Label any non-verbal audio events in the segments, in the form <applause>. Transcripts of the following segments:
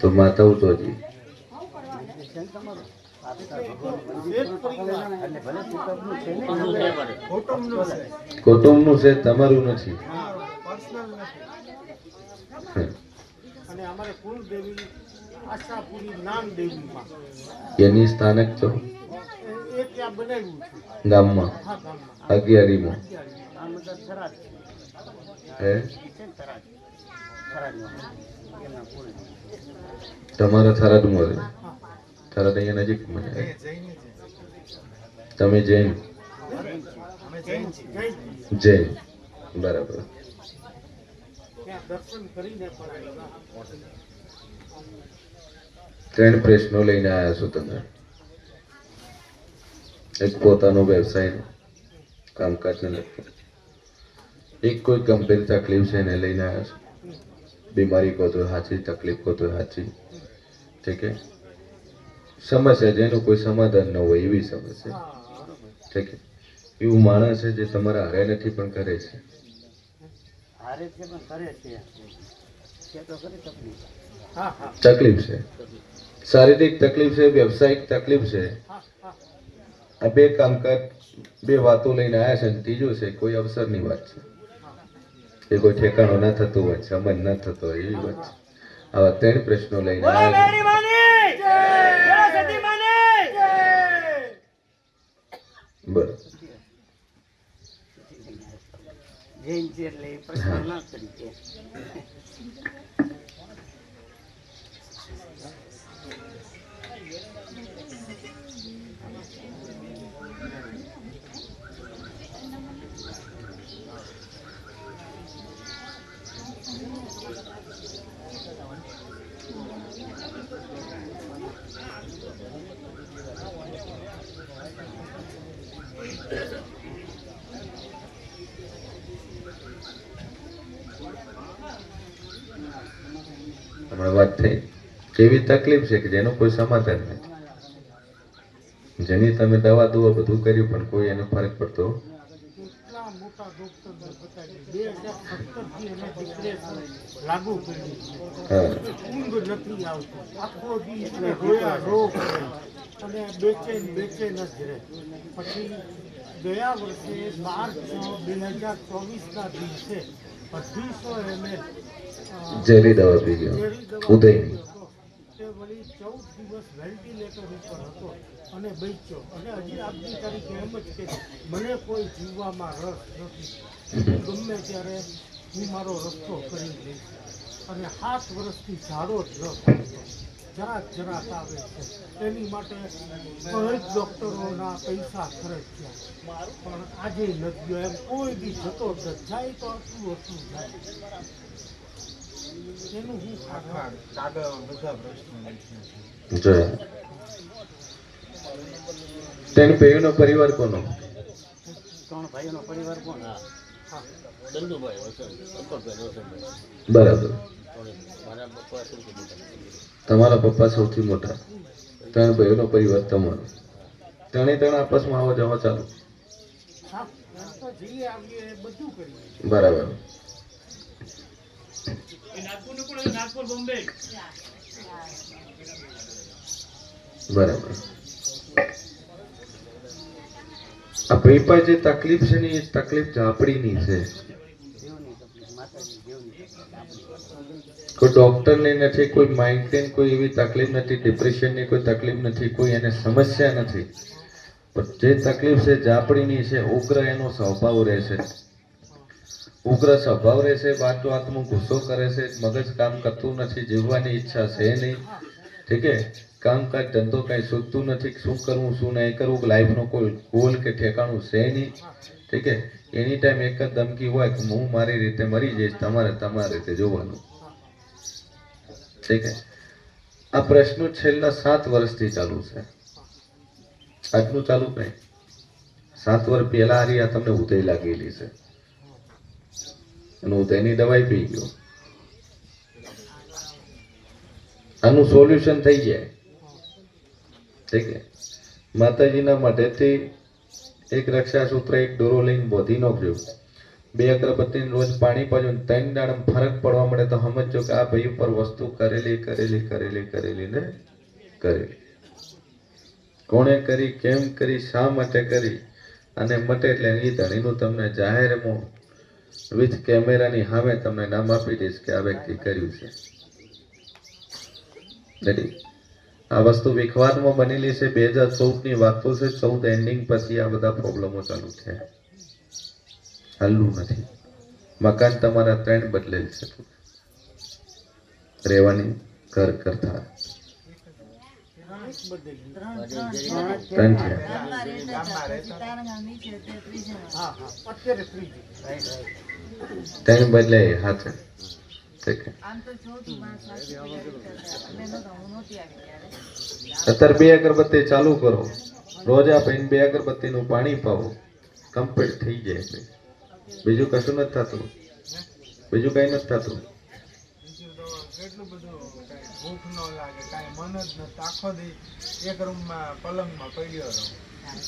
તો માતાઓ તો હજી. કુટુંબનું છે તમારું નથી. એની સ્થાનક છે? ગામમાં? અગિયારીમાં હે? તમારા થરાદમાં રહે થરાદ અહીંયા નજીક મને તમે જૈન? જૈન. બરાબર. ત્રણ પ્રશ્નો લઈને આવ્યા છો તમે. એક પોતાનો વ્યવસાય કામકાજને લગતો. એક કોઈ ગંભીર તકલીફ છે એને લઈને આવ્યા છો? બીમારી કહો તો સાચી તકલીફ કહો તો સાચી. ઠીક છે સમસ્યા જેનું કોઈ સમાધાન ન હોય એવી સમસ્યા ઠીક એવું માણસ છે જે તમારા હારે નથી પણ કરે છે. છે છે. તકલીફ. હા હા. તકલીફ છે. શારીરિક તકલીફ છે વ્યવસાયિક તકલીફ છે. આ બે કામકાજ બે વાતો લઈને આવ્યા છે ત્રીજું છે કોઈ અવસરની વાત છે. એ કોઈ ઠેકાણો ના થતું હોય સંબંધ ના થતો હોય એવી વાત છે. આવા ત્રણ પ્રશ્નો લઈને બરોબર જૈન છે એટલે એ પ્રશ્ન ના કરી છે હમણાં વાત થઈ કેવી તકલીફ છે કે જેનું કોઈ સમાધાન નથી. જેની તમે દવા દુવા બધું કર્યું પણ કોઈ એનો ફરક પડતો. અને બેચેન બેચેન જ રહે પછી ગયા વર્ષે બાર છ બે હજાર ચોવીસના દિવસે અઢીસો એમએલ ઝેરી દવા પી ગયો ઉદયની. વળી ચૌદ દિવસ વેન્ટિલેટર ઉપર હતો અને બચ્યો અને હજી આજની તારીખે એમ જ કે મને કોઈ જીવવામાં રસ નથી. ગમે ત્યારે હું મારો રસ્તો કરી લઈશ. અને સાત વર્ષથી ઝાડો જ રસ જરાક જરાક આવે છે. એની માટે અનેક ડૉક્ટરોના પૈસા ખર્ચ્યા. પણ આજે નથી એમ કોઈ બી જતો જાય તો આટલું આટલું જાય. કારણ તેની પેઢીનો પરિવાર કોનો? ત્રણ ભાઈઓનો પરિવાર કોણ? બરાબર. તમારા પપ્પા સૌથી મોટા. ત્રણ ભાઈઓનો પરિવાર તમારો. ત્રણે ત્રણ આપસમાં આવવા જવા ચાલુ. હા. બરાબર. આ પેપર જે તકલીફ છે ને, એ તકલીફ ઝાપડીની છે. કોઈ ડોક્ટર ને નથી, કોઈ કોઈ માઇગ્રેન કોઈ એવી તકલીફ નથી ડિપ્રેશનની કોઈ તકલીફ નથી, કોઈ એને સમસ્યા નથી. પણ જે તકલીફ છે, ઝાપડીની છે, ઉગ્ર એનો સ્વભાવ રહેશે. ઉગ્ર સ્વભાવ રહેશે વાતો વાતમાં ગુસ્સો કરે છે, મગજ કામ કરતું નથી, જીવવાની ઈચ્છા છે નહીં. ઠીક છે? કામકાજ ધંધો કાંઈ શોધતું નથી, શું કરવું, શું નહીં કરવું, લાઈફનો કોઈ ગોલ કે ઠેકાણું છે નહીં. ઠીક છે? એની ટાઈમ એક જ ધમકી હોય કે હું મારી રીતે મરી જઈશ, તમારે તમારી રીતે જોવાનું. ઠીક છે? આ પ્રશ્નો છેલ્લા સાત વર્ષથી ચાલુ છે. આજનું ચાલુ નહીં સાત વર્ષ પહેલા આ તમને ઉદય લાગેલી છે. અને તેની દવાઈ પી ગયો. આનું સોલ્યુશન થઈ જાય. ઠીક છે? માતાજીના માટેથી એક રક્ષાસૂત્ર, એક દોરો લઈને બોધી નાખ્યો બે અગરબત્તી રોજ પાણી પાજો ત્રણ દાડમ ફરક પડવા મળે તો સમજો કે આ ભાઈ ઉપર વસ્તુ કરેલી કરેલી કરેલી કરેલી ને કરેલી. કોણે કરી, કેમ કરી, શા માટે કરી? અને મટે એટલે એ ધણીનું તમને જાહેરમાં વિથ કેમેરાની સામે તમને નામ આપી દઈશ કે આ વ્યક્તિ કર્યું છે. આ વસ્તુ વિખવાદમાં બનેલી છે. બે હજાર ચૌદની વાતો છે. ચૌદ એન્ડિંગ પછી આ બધા પ્રોબ્લેમો ચાલુ છે હલવું નથી. મકાન તમારા ત્રણ બદલેલ છે. રહેવાની ઘર કરતા. અત્યારે ત્રીજી ત્રણ બદલે હાથે. છે. અત્યારે બે અગરબત્તી ચાલુ કરો. રોજ આ ભાઈને બે અગરબત્તીનું પાણી પાવો. કમ્પ્લીટ થઈ જાય બીજું કશું નથી થતું. બીજું કઈ નથી થતું. ભૂખ ન લાગે મન જ નથી. આખો દી એક રૂમમાં પલંગમાં પડ્યો રહો.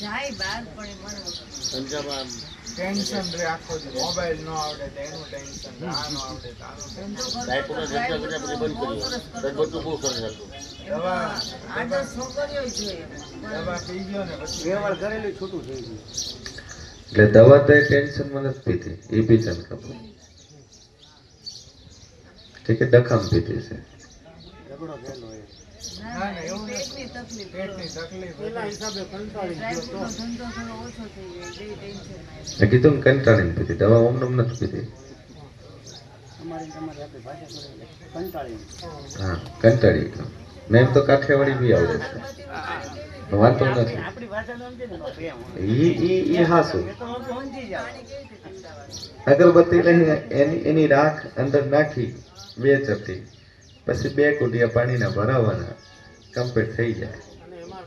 જાય બહાર પણ. મન ટેન્શન રે આખો દી. મોબાઈલ ન આવડે તો એનું ટેન્શન આ ન આવડે તો આનું ટેન્શન. દવા. દવા. પી ગયો ને પછી વ્યવહાર કરેલું છૂટું થઈ ગયું. એટલે દવા તો ટેન્શનમાં નથી પીતી. એ બી ખબર. ઠીક છે ડખામ પીતી છે. પેટની તકલીફ. મેં કીધું ને કંટાળીને પીતી દવા ઓમ નમ નથી કંટાળી હા કંટાળી એમ તો કાઠિયાવાડી બી આવડે છે. વાંધો નથી. હાસું એ તો હું સમજી જાઉં પાણી કેવી રીતે પીવડાવવાનું? અગરબત્તી લઈને એની એની રાખ અંદર નાખી બે ચપટી પછી બે કુટિયા પાણીના ભરાવાના કમ્પ્લીટ થઈ જાય. એમાં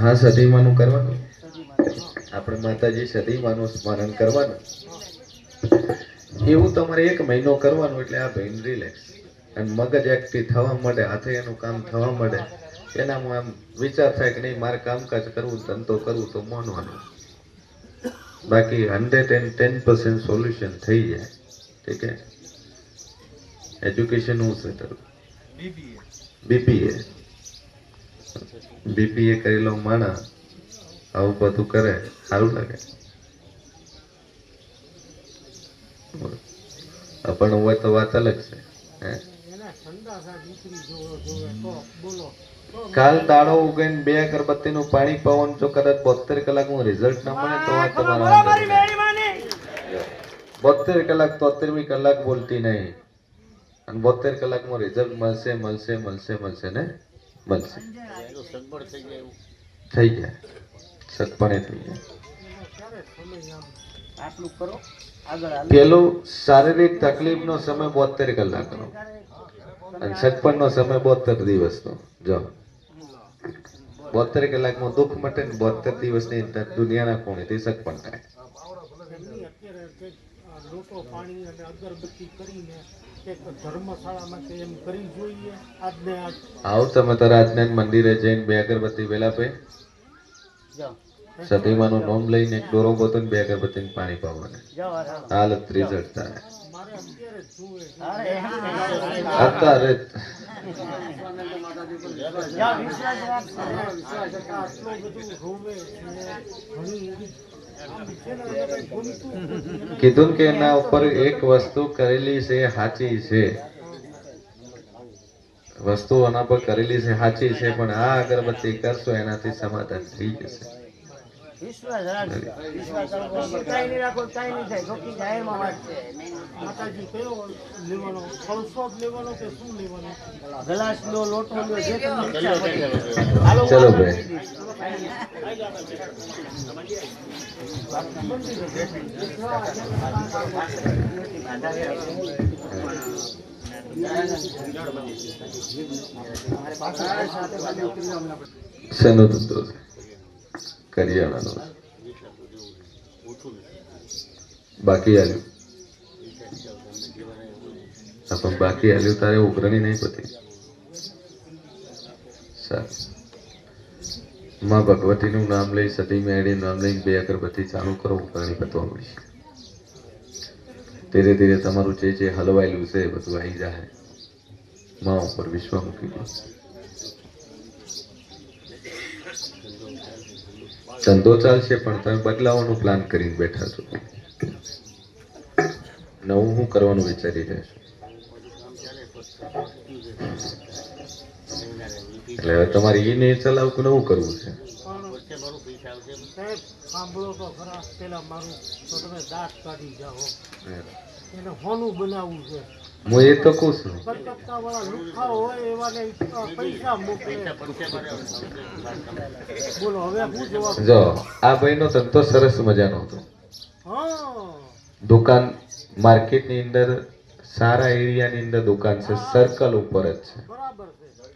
હા સદીમાનું કરવાનું. આપણે માતાજી સદીમાનું સ્મરણ કરવાનું. એવું તમારે એક મહિનો કરવાનું એટલે આ ભાઈ રિલેક્સ અને મગજ એક્ટિવ થવા માંડે હાથે એનું કામ થવા માંડે એનામાં આમ વિચાર થાય કે નહીં મારે કામકાજ કરવું ધંધો કરવું તો માનવાનું બાકી hundred and ten percent solution થઈ જાય. ઠીક છે? એજ્યુકેશન હું છે તારું? બીપીએ બીપીએ કરેલો માણસ આવું બધું કરે સારું લાગે. પણ હોય તો વાત અલગ છે કાલ દાડો ઉગીને બે અગરબત્તીનું પાણી પવન જો કદાચ બોતેર કલાકનું રિઝલ્ટ ના મળે તો વાત તમારા બોતેર કલાક તોતેરમી કલાક બોલતી નહીં. અને બોતેર કલાકમાં રિઝલ્ટ મળશે મળશે મળશે મળશે ને મળશે. થઈ જાય સત્પણે થઈ હાલો પેલું શારીરિક તકલીફનો સમય બોતેર કલાકનો. અને સતપણનો સમય બોતેર દિવસનો. જો. બોતેર કલાકમાં દુઃખ મટે ને બોતેર દિવસની દુનિયાના કોણેથી સતપણ થાય? અગરબત્તી કરીને આવો તમે તારા આજના મંદિરે જઈને બે અગરબત્તી વેલા પે. સતીમાનું નોમ લઈને એક ડોરો ગોતો ને બે અગરબત્તી પાણી હાલો. હાલત રિઝલ્ટ થાય અત્યારે ઘણી કીધું કે એના ઉપર એક વસ્તુ કરેલી છે, સાચી છે. વસ્તુ એના પર કરેલી છે, સાચી છે, પણ આ અગરબત્તી કરશો, એનાથી સમાધાન થઈ જશે. વિશ્વાસ રાખજો. વિશ્વાસ રાખો. કાંઈ નહીં રાખો કાંઈ નહીં થાય. ચોખ્ખી જાહેરમાં વાત છે. માતાજી કયો લેવાનો? ફળસો જ લેવાનો કે શું લેવાનો? ગ્લાસ લો લોટો લો જે તમને ઈચ્છા હોય. ચલો ભાઈ. કહી દઈશ. કરિયાણાનો બાકી આવ્યું હા, પણ બાકી આવ્યું તારે ઉઘરણી નહીં પતી. સારું. માં ભગવતીનું નામ લઈ સતી મેળી નામ લઈને બે અગરબત્તી ચાલુ કરો ઉઘરણી પતવા મળશે. ધીરે ધીરે તમારું જે જે હલવાયેલું છે એ બધું આવી જાય માં ઉપર વિશ્વ મૂકી દો. ધંધો ચાલશે પણ તમે બદલાવાનો પ્લાન કરીને બેઠા છો. નવું હું કરવાનું વિચારી રહ્યા છું. એટલે હવે તમારે એ નહીં ચલાવ કે નવું કરવું છે? સાંભળો તો ખરા પેલા મારું તો તમે દાંત કાઢી જાઓ. એને હોનું બનાવવું છે. હું એ તો કહું છું. જો, આ ભાઈનો ધંધો સરસ મજાનો હતો. દુકાન માર્કેટની અંદર, સારા એરિયાની અંદર દુકાન છે, સર્કલ ઉપર જ છે.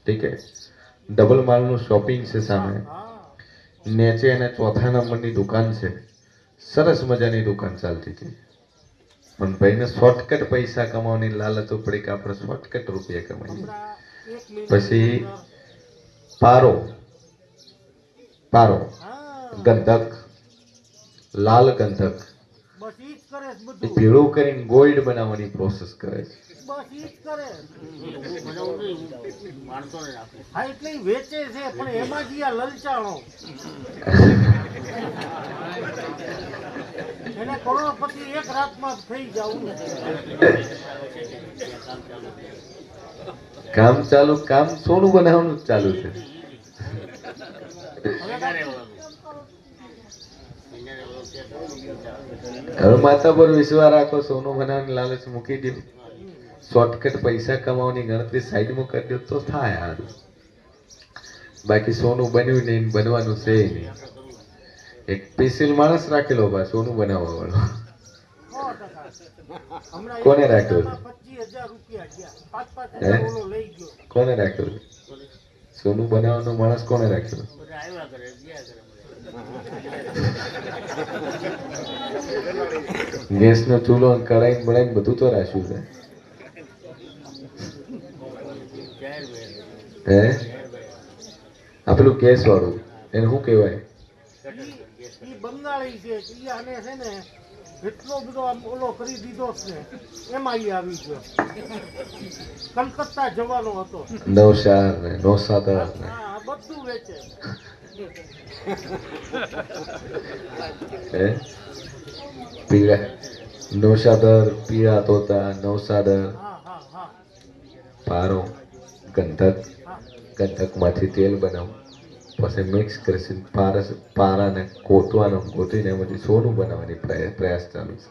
ઠીક છે? ડબલ માલનું શોપિંગ છે સામે. નેચે અને ચોથા નંબરની દુકાન છે. સરસ મજાની દુકાન ચાલતી હતી. પણ ભાઈને શોર્ટકટ પૈસા કમાવાની લાલચ પડી કે આપણે શોર્ટકટ રૂપિયા કમાઈએ. પછી પારો. પારો. ગંધક. લાલ ગંધક. એ ભેળું કરીને ગોલ્ડ બનાવવાની પ્રોસેસ કરે છે. બસ ઈ કરે. હા એટલે વેચે છે પણ એમાં જ આ લલચાણો. એને કરોડપતિ એક રાતમાં થઈ જવું. કામ ચાલુ કામ સોનું બનાવવાનું જ ચાલુ છે. હવે માતા પર વિશ્વાસ રાખો સોનું બનાવવાની લાલચ મૂકી દો શોર્ટકટ પૈસા કમાવાની ગણતરી સાઈડમાં કરી દો તો થાય હાર બાકી સોનું બન્યું નહીં બનવાનું છે નહીં. એક સ્પેશિયલ માણસ રાખેલો બા સોનું બનાવવા વાળો. કોને રાખ્યો? કોને રાખ્યો સોનું બનાવવાનો માણસ કોને રાખ્યો? <laughs> ગેસનો ચૂલો અને કડાઈ બળાઈ બધું તો રાખ્યું છે. હે? આ પેલું ગેસ વાળું એને શું કહેવાય? બંગાળી છે આને છે ને એટલો બધો આમ ઓલો કરી દીધો છે એમાં ઈ આવી ગયો. કલકત્તા જવાનો હતો. નવસાર ને નોસાદર ને. હા બધું વેચે. હે? પીળા. નૌશાદર, પીળા તોતા હા પારો, ગંધક. ગંધકમાંથી તેલ બનાવો. પછી મિક્સ કરીને પારસ, પારાને કોટવાનો કોટીને પછી સોનું બનાવવાની પ્રયાસ ચાલુ છે.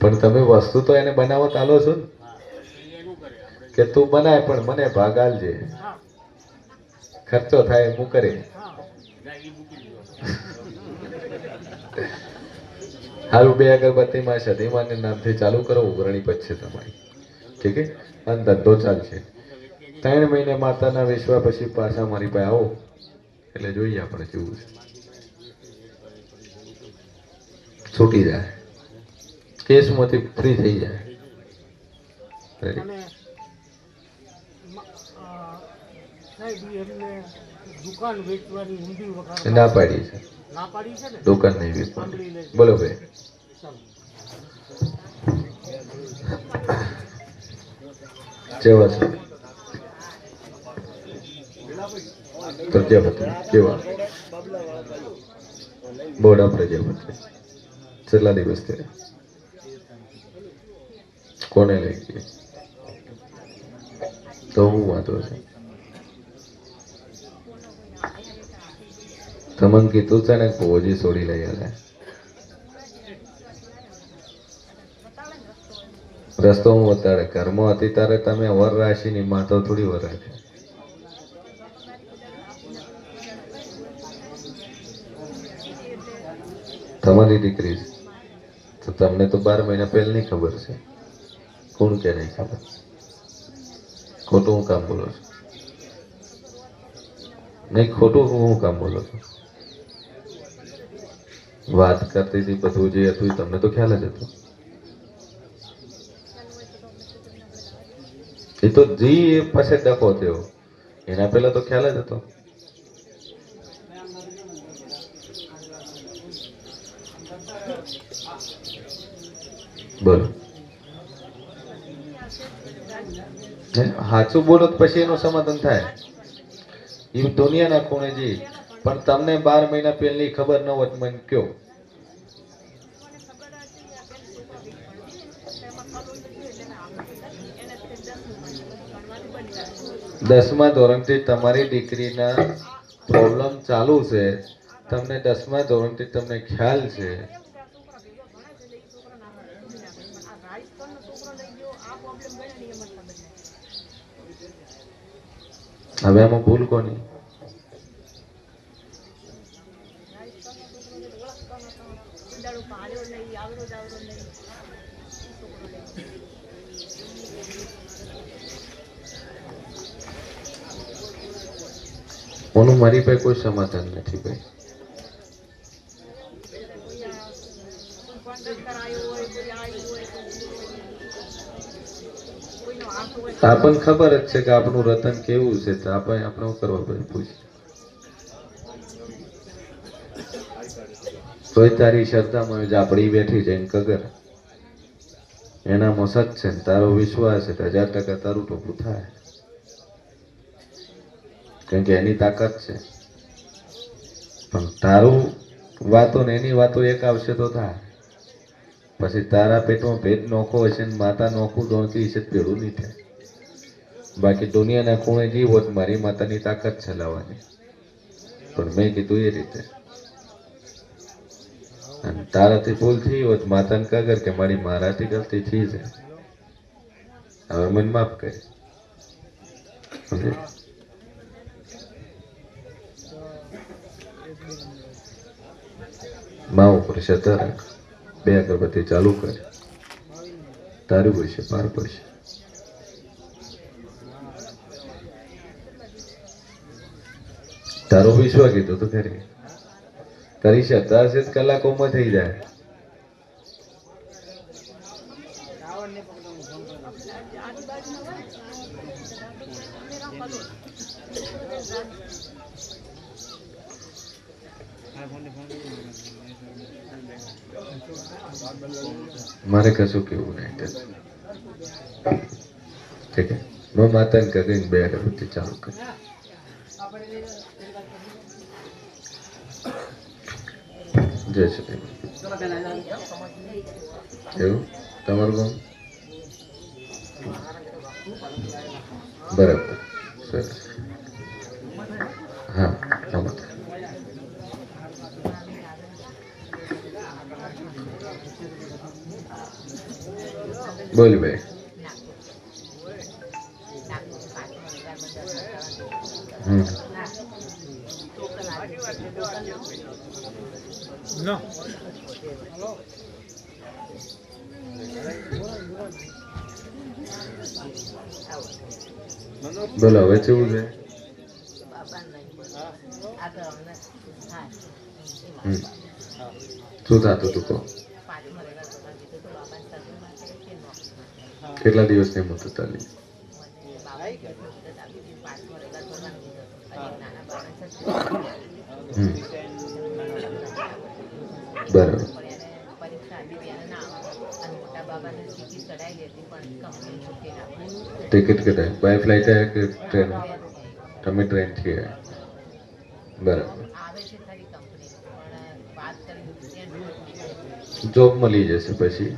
પણ તમે વસ્તુ તો એને બનાવો ચાલો છો કે તું બનાય પણ મને ભાગ આલજે ખર્ચો થાય, હું કરે હારું બે અગરબત્તીમાં સતીમાને નામથી ચાલુ કરો, ઉઘરણી પછી તમારી. ઠીક છે? અને ધંધો ચાલશે. ત્રણ મહિને માતાના વિશ્વા પછી પાછા મારી પાસે આવો. એટલે જોઈએ આપણે કેવું છે. છૂટી જાય. કેસમાંથી ફ્રી થઈ જાય. દુકાન વેચવાની ઊંધી વખાણ ના પાડી છે. ના પાડી છે ને? દુકાન નહીં વેચવાની. બોલો ભાઈ. જેવા છે? પ્રજાપતિ કેવા બોડા પ્રજાપતિ છેલ્લા દિવસ કોને લઈ ગઈ તો હું વાંધો છે. તમને કીધું છે ને ભોજી છોડી લઈ આલે. રસ્તો હું અત્યારે ઘરમાં હતી ત્યારે તમે વર રાશિની માતા થોડી વર રાખી. તમારી દીકરી. તો તમને તો બાર મહિના પહેલાની ખબર છે. કોણ કે નહીં ખબર? ખોટું હું કામ બોલો છો? નહીં, ખોટું હું કામ બોલો છો? વાત કરતી હતી બધું જે હતું તમને તો ખ્યાલ જ હતો. એ તો જી પાસે ડખો થયો. એના પહેલા તો ખ્યાલ જ હતો. બોલો? સાચું બોલો પછી એનું સમાધાન થાય. એ દુનિયાના ખૂણે જી. પણ તમને બાર મહિના પહેલી ખબર ન હોત, મને કયો. દસમા ધોરણથી તમારી દીકરીના પ્રોબ્લેમ ચાલુ છે. તમને દસમા ધોરણથી તમને ખ્યાલ છે. હવે આમાં ભૂલ કોની? ઓનું મારી પાસે કોઈ સમાધાન નથી ભાઈ. આપણને ખબર જ છે કે આપણું રતન કેવું છે, તો આપણે આપણે કરવા પડે પૂછ. તોય તારી શ્રદ્ધામાં જ આપણી બેઠી છે કગર. એનામાં સચ છે ને તારો વિશ્વાસ છે, તો હજાર ટકા તારું ટોપું થાય. કેમ કે એની તાકાત છે. પણ તારું વાતો ને એની વાતો એક આવશે તો થાય પછી તારા પેટમાં પેટ નોખો હશે ને માતા નોખું દોણતી હશે ભેળું નહીં થાય. બાકી દુનિયાના ખૂણે જીવો મારી માતાની તાકાત છે લાવવાની. પણ મેં કીધું એ રીતે. અને તારાથી ભૂલ થઈ હોત, માતાને કગર કે મારી મારાથી ગલતી થઈ છે હવે મને માફ કરે. મા ઉપર રાખ બે અગરબત્તી ચાલુ કર. તારું પડશે પાર પડશે. તારો વિશ્વાસ કીધું તો ખરી. તારી હશે કલાકોમાં થઈ જાય. મારે કશું કેવું નહીં. ઠીક. છે મેં માતાને કરીને બે અગરબત્તી ચાલુ કરી. જય શ્રી. એવું? તમારું ગામ? બરાબર. સરસ. હા આમાં બોલ No. બોલો હવે કેવું છે શું થતું તું કહો કેટલા દિવસની મુદત ચાલી બરાબર. ટિકિટ કઢાય. બાય ફ્લાઇટ આવ્યા કે ટ્રેન તમે ટ્રેનથી આવ્યા. બરાબર. જોબ મળી જશે પછી?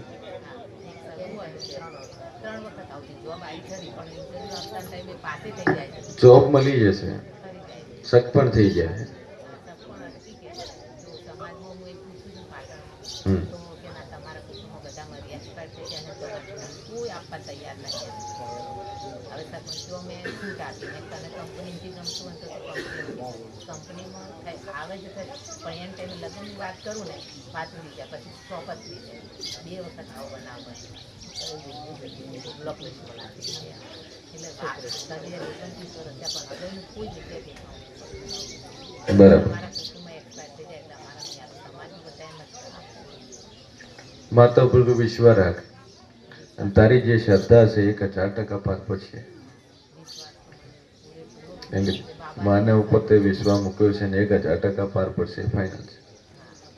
જોબ મળી જશે શક પણ થઈ જાય હમ આવે છે ખરી. પણ એમ ટાઈમે લગ્નની વાત કરું ને પાછું થઈ જાય પછી સ્ટોપ જ થઈ જાય બે વખત આવો બનાવ બન્યો બ્લોક લિસ્ટ બનાવી એટલે બરાબર. એટલે. માતા ઉપર તું વિશ્વાસ રાખ. અને તારી જે શ્રદ્ધા છે એક હજાર ટકા પાર પડશે. કેમ માને ઉપર તે વિશ્વાસ મૂક્યો છે ને એક હજાર ટકા પાર પડશે ફાઇનલ છે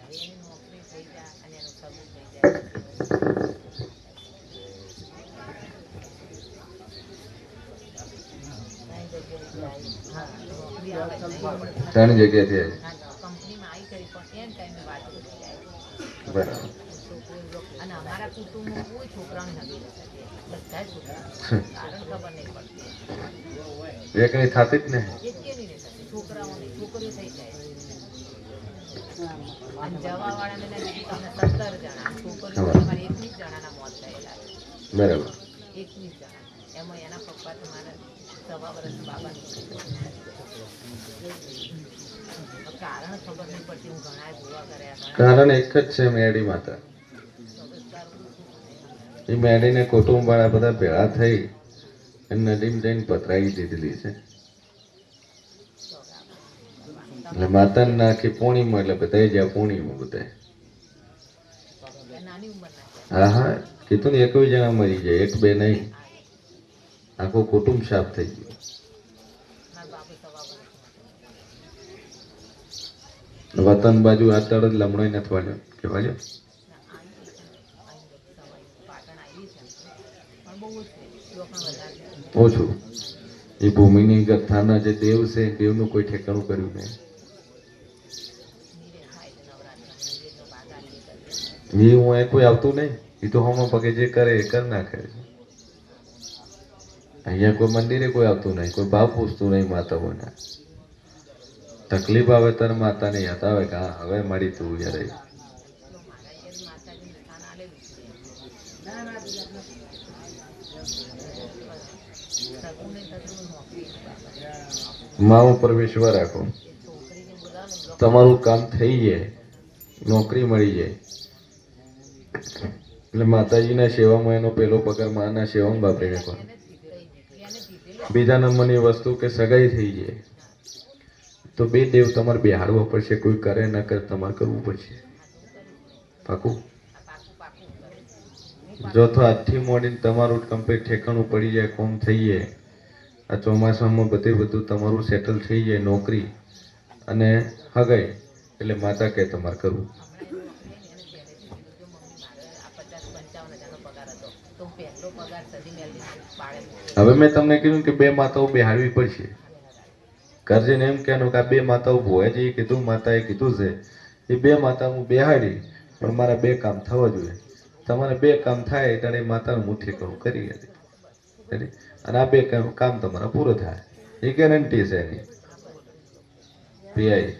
એની નોકરી થઈ જાય અને એનું સગું થઈ જાય હા, નોકરી આવે જ નહીં. ત્રણ જગ્યાથી આવી હા, કંપનીમાં આવી કરી પણ એમ ટાઈમે વાત કરી જાય બરાબર છોકરીઓ અને અમારા કુટુંબમાં કોઈ છોકરાઓને નથી બધા છોકરા કારણ ખબર નહીં પડતી. એકની થતી જ ને એક કેવી રીતે થતી? છોકરાઓને છોકરીઓ થઈ જાય અને જવાવાળાને ના કીધું તમને સત્તર જણા છોકરીઓ તમારે એકવીસ જણાના મોત થયેલા છે બરાબર એકવીસ જણા એમાં એના પપ્પા તો મારા સવા વર્ષ બાબાનું કારણ ખબર નહીં પડતી હું ઘણા જોવા કર્યા કારણ એક જ છે મેડી માતા. એ મેડીને કુટુંબ વાળા બધા ભેળા થઈ અને નદીમ જઈને પતરાવી દીધેલી છે. એટલે માતાને નાખી પૂર્ણિમા એટલે બધા. જ્યાં પૂર્ણિમા બધા હા હા કીધું ને એકવીસ જણા મરી જાય એક બે નહીં. આખું કુટુંબ સાફ થઈ ગયું મારા બાપુ સવા વર્ષ વતન બાજુ આ જ લમણો નથી વાળ્યો. કે વાળ્યો ઓછું. એ ભૂમિની ગથાના જે દેવ છે, દેવનું કોઈ ઠેકાણું કર્યું નહીં. એ હું અહીંયા કોઈ આવતું નહીં. એ તો હમણાં પગે જે કરે એ કરી નાખે. અહીંયા કોઈ મંદિરે કોઈ આવતું નહીં. કોઈ ભાવ પૂછતું નહીં માતાઓના. તકલીફ આવે ત્યારે માતાને આવે કે હા, હવે મારી તું યાર મા ઉપર વિશ્વાસ રાખો. તમારું કામ થઈ જાય, નોકરી મળી જાય. એટલે માતાજીના સેવામાં એનો પહેલો પગાર માના સેવામાં વાપરી એને બીજા નંબરની વસ્તુ કે સગાઈ થઈ જાય. તો બે દેવ તમારે બેહાડવો પડશે, કોઈ કરે ન કરે, તમારે કરવું પડશે. પાકું? જો તો આજથી મોડીને તમારું કમ્પ્લીટ ઠેકાણું પડી જાય, કોમ થઈ જાય. આ ચોમાસામાં બધે બધું તમારું સેટલ થઈ જાય, નોકરી. અને હગાઈ, એટલે માતા કહે તમારે કરવું. હવે મેં તમને કીધું કે બે માતાઓ બેહાડવી પડશે. કરજે ને એમ કહેવાનું કે આ બે માતાઓ ભોયાજીએ કીધું, માતાએ કીધું છે. એ બે માતા હું બેહાડી, પણ મારા બે કામ થવા જોઈએ. તમારે બે કામ થાય એ માતાનું મુઠ્ઠી કહું કરી હતી. અને આ બે કામ તમારા પૂરો થાય. એ ગેરંટી છે એની. પીઆઈ.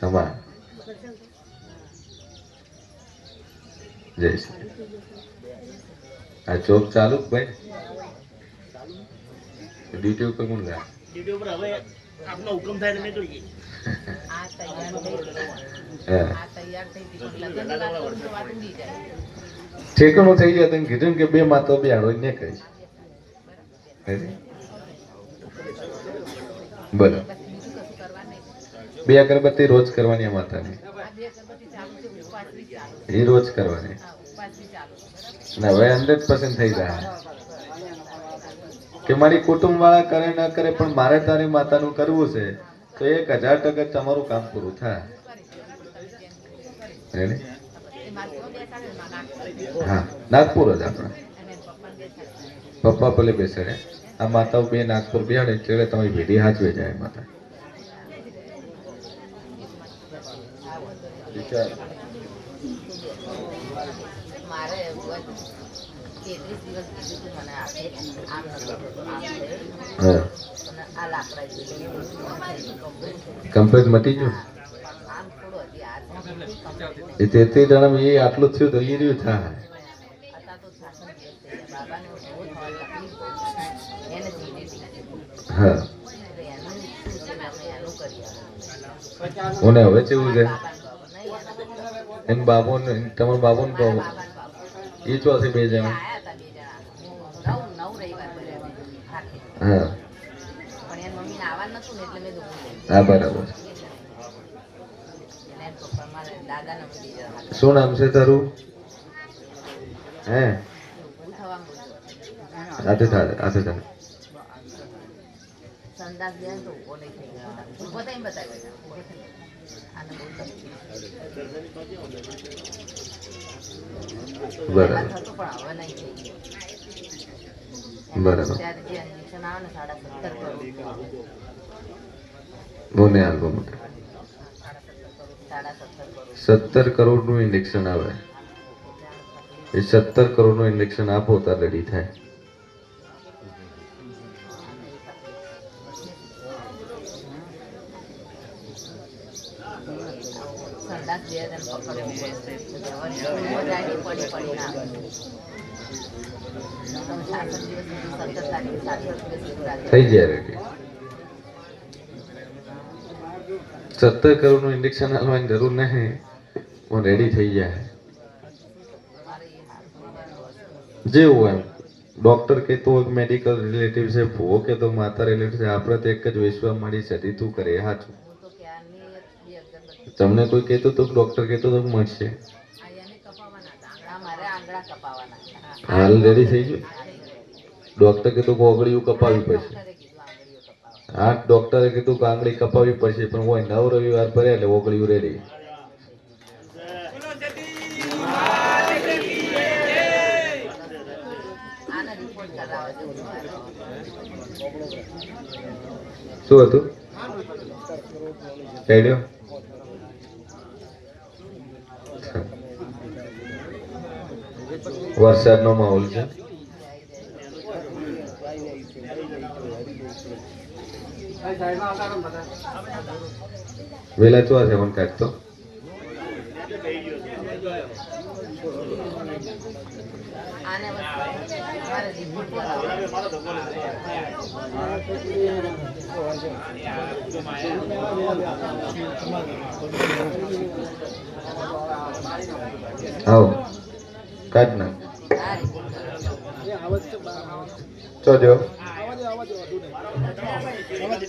કમા જય શ્રી આ જોબ ચાલુ ભાઈ. ડ્યુટી ઉપર કોણ ગયા? ડ્યુટી ઉપર હવે આપનો હુકમ થાય તમે જોઈએ આ તૈયાર થઈ ગયો. આ તૈયાર થઈ હતી પણ લગ્નની વાત કરું તો વાત ઉડી જાય ઠેકાણું થઈ જાય તમે કીધું કે બે માતો બે આડો ને કહી બોલો. બે અગરબત્તી રોજ કરવાની આ માતાની. આ બે અગરબત્તી ચાલુ છે ઉપવાસથી ચાલુ. એ રોજ કરવાની ને હવે હંડ્રેડ પર્સન્ટ થઈ જાય. કે મારી કુટુંબ વાળા કરે ના કરે, પણ મારે તારી માતાનું કરવું છે, તો એક હજાર ટકા તમારું કામ પૂરું થાય. હા, નાગપુર જ આપણે. પપ્પા પેલે બેસાડે. આ માતાઓ બે નાગપુર બેહાડે એટલે તમારી ભેડી હાચવે જાય માતા. વિચાર મારે તેત્રીસ દિવસ કીધું તું મને આપે આમ નતો થતો, આમ થયું. હા અને આ લાકડા જેવું complete. કમ્પ્લેટ મટી ગયું. એ તેત્રીસ જણા એ આટલું થયું, તો એ રહ્યું થાય. હા. ઓને હવે કેવું છે? બાબાને બાબા તમારા બાબુ ને એ ચોથી બે જણા હું નવ નવ રવિવાર ભર્યા હાથે હા. હા બરાબર. શું નામ છે તારું? હે. આને બહુ તકલીફ પહેલા બરાબર થતું પણ હવે નહીં થઈ ગયું બરાબર. ત્યારે જે ઇન્જેક્શન આવે ને સાડા સત્તર કરોડ મને આલ્બમ સત્તર કરોડનું ઇન્જેક્શન આવે. એ સત્તર કરોડનું ઇન્જેક્શન આપો તો રેડી થાય. સંદાસ બે જણ પકડ્યો વધારે પડી પડી ના આવે. તમે સાત દિવસ સુધી સત્તર તારીખ સાત દિવસ સુધી રાત્રે થઈ જાય રેડી સત્તર કરોડનું ઇન્જેક્શન હાલવાની જરૂર નહીં હું રેડી થઈ જાય જેવું એમ. ડોક્ટર કહેતો હોય મેડિકલ રિલેટિવ છે ભૂવો કહેતો માતા રિલેટિવ છે આપણે તો એક જ વિશ્વા મળી છે તું કરે સાચું તમને કોઈ કહેતું તો ડોક્ટર કહેતો તો મળશે. હાલ રેડી થઈ ગયું. ડોક્ટર કીધું કે ઓગળીયું કપાવવી પડશે. કપાવવા. ડોક્ટરે કીધું કે આંગળી કપાવી પડશે પણ હોય નવ રવિવાર ભર્યા એટલે ઓગળીયું રેડી. શું હતું? રેડિયો વરસાદનો માહોલ છે. વેલા ચો છે પણ કાઢતો તો? આવો. કાઢ ના. ચો રિપોર્ટ નીચે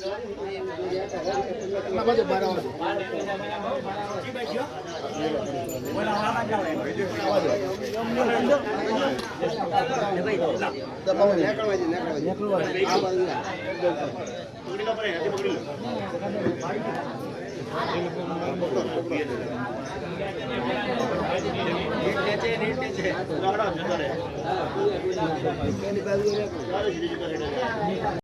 નીચે